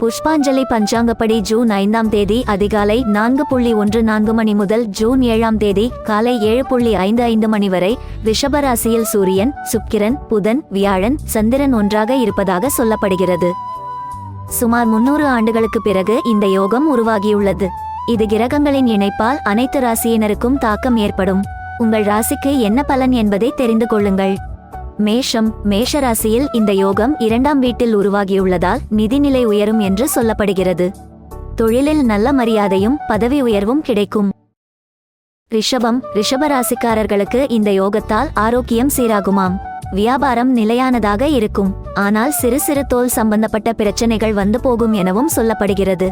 புஷ்பாஞ்சலி பஞ்சாங்கப்படி ஜூன் ஐந்தாம் தேதி அதிகாலை நான்கு புள்ளி ஒன்று நான்கு மணி முதல் ஜூன் ஏழாம் தேதி காலை ஏழு புள்ளி ஐந்து ஐந்து மணி வரை ரிஷபராசியில் சூரியன் சுக்கிரன் புதன் வியாழன் சந்திரன் ஒன்றாக இருப்பதாக சொல்லப்படுகிறது. சுமார் முன்னூறு ஆண்டுகளுக்கு பிறகு இந்த யோகம் உருவாகியுள்ளது. இது கிரகங்களின் இணைப்பால் அனைத்து ராசியினருக்கும் தாக்கம் ஏற்படும். உங்கள் ராசிக்கு என்ன பலன் என்பதை தெரிந்து கொள்ளுங்கள். மேஷம் மேஷ ராசியில் இந்த யோகம் இரண்டாம் வீட்டில் உருவாகியுள்ளதால் நிதிநிலை உயரும் என்று சொல்லப்படுகிறது. தொழிலில் நல்ல மரியாதையும் பதவி உயர்வும் கிடைக்கும். ரிஷபம் ரிஷப ராசிக்காரர்களுக்கு இந்த யோகத்தால் ஆரோக்கியம் சீராகுமாம். வியாபாரம் நிலையானதாக இருக்கும். ஆனால் சிறு சிறு தோல் சம்பந்தப்பட்ட பிரச்சனைகள் வந்து போகும் எனவும் சொல்லப்படுகிறது.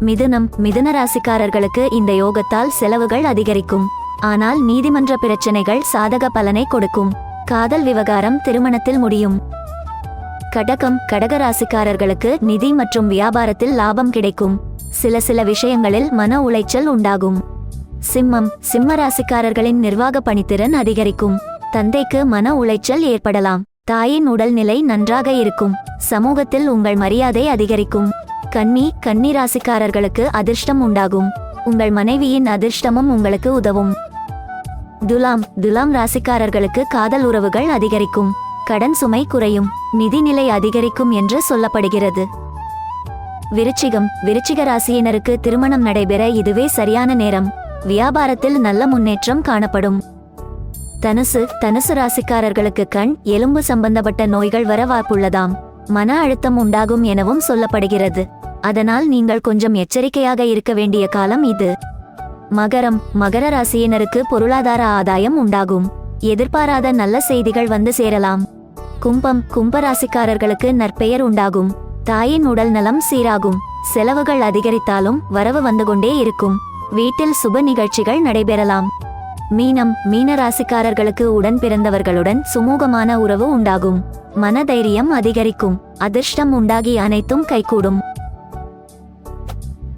மிதுனம் மிதுன ராசிக்காரர்களுக்கு இந்த யோகத்தால் செலவுகள் அதிகரிக்கும். ஆனால் நீதிமன்ற பிரச்சனைகள் சாதக பலனை கொடுக்கும். காதல் விவகாரம் திருமணத்தில் முடியும். கடகம் கடக ராசிக்காரர்களுக்கு நிதி மற்றும் வியாபாரத்தில் லாபம் கிடைக்கும். சில சில விஷயங்களில் மன உளைச்சல் உண்டாகும். சிம்மம் சிம்ம ராசிக்காரர்களின் நிர்வாக பணித்திறன் அதிகரிக்கும். தந்தைக்கு மன உளைச்சல் ஏற்படலாம். தாயின் உடல்நிலை நன்றாக இருக்கும். சமூகத்தில் உங்கள் மரியாதை அதிகரிக்கும். கன்னி கன்னி ராசிக்காரர்களுக்கு அதிர்ஷ்டம் உண்டாகும். உங்கள் மனைவியின் அதிர்ஷ்டமும் உங்களுக்கு உதவும். துலாம் துலாம் ராசிக்காரர்களுக்கு காதல் உறவுகள் அதிகரிக்கும். கடன் சுமை குறையும். நிதிநிலை அதிகரிக்கும் என்று சொல்லப்படுகிறது. விருச்சிகம் விருச்சிக ராசியினருக்கு திருமணம் நடைபெற இதுவே சரியான நேரம். வியாபாரத்தில் நல்ல முன்னேற்றம் காணப்படும். தனுசு தனுசு ராசிக்காரர்களுக்கு கண் எலும்பு சம்பந்தப்பட்ட நோய்கள் வர வாய்ப்புள்ளதாம். மன அழுத்தம் உண்டாகும் எனவும் சொல்லப்படுகிறது. அதனால் நீங்கள் கொஞ்சம் எச்சரிக்கையாக இருக்க வேண்டிய காலம் இது. மகரம் மகர ராசியினருக்கு பொருளாதார ஆதாயம் உண்டாகும். எதிர்பாராத நல்ல செய்திகள் வந்து சேரலாம். கும்பம் கும்ப ராசிக்காரர்களுக்கு நற்பெயர் உண்டாகும். தாயின் உடல் நலம் சீராகும். செலவுகள் அதிகரித்தாலும் வரவு வந்து கொண்டே இருக்கும். வீட்டில் சுப நிகழ்ச்சிகள் நடைபெறலாம். மீனம் மீன ராசிக்காரர்களுக்கு உடன் பிறந்தவர்களுடன் சுமூகமான உறவு உண்டாகும். மனதைரியம் அதிகரிக்கும். அதிர்ஷ்டம் உண்டாகி அனைத்தும் கைகூடும்.